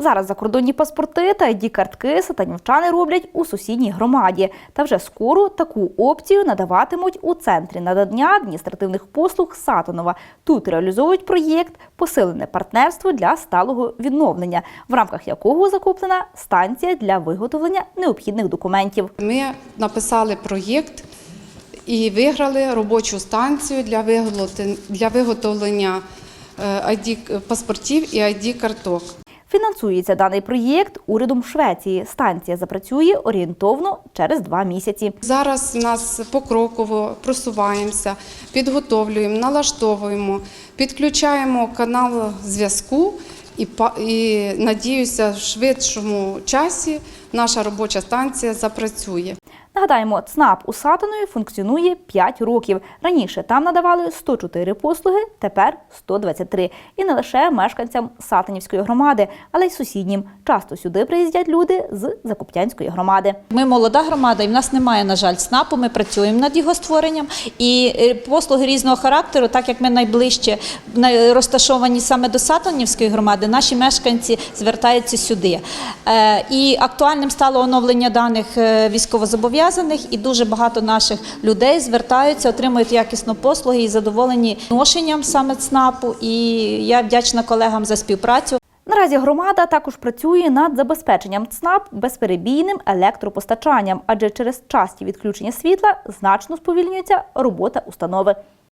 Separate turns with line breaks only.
Зараз закордонні паспорти та id картки сатанівчани роблять у сусідній громаді. Та вже скоро таку опцію надаватимуть у центрі надання адміністративних послуг Сатанова. Тут реалізовують проєкт Посилене партнерство для сталого відновлення, в рамках якого закуплена станція для виготовлення необхідних документів.
Ми написали проєкт і виграли робочу станцію для виготовлення, е, паспортів і ID карток.
Фінансується даний проєкт урядом Швеції. Станція запрацює орієнтовно через два місяці.
Зараз нас покроково просуваємося, підготовлюємо, налаштовуємо, підключаємо канал зв'язку і, і надіюся, в швидшому часі наша робоча станція запрацює.
Нагадаємо, ЦНАП у Сатанові функціонує 5 років. Раніше там надавали 104 послуги, тепер 123. І не лише мешканцям Сатанівської громади, але й сусіднім. Часто сюди приїздять люди з Закоптянської громади.
Ми молода громада, і в нас немає, на жаль, СНАПу. Ми працюємо над його створенням. І е, послуги різного характеру, так як ми найближче розташовані саме до Сатанівської громади, наші мешканці звертаються сюди. Е, І актуальним стало оновлення даних е, військовозобов'язаних, і дуже багато наших людей звертаються, отримують якісну послуги і задоволені ношенням саме ЦНАПу. І я вдячна колегам за співпрацю.
Наразі громада також працює над забезпеченням ЦНАП безперебійним електропостачанням, адже через часті відключення світла значно сповільнюється робота установи.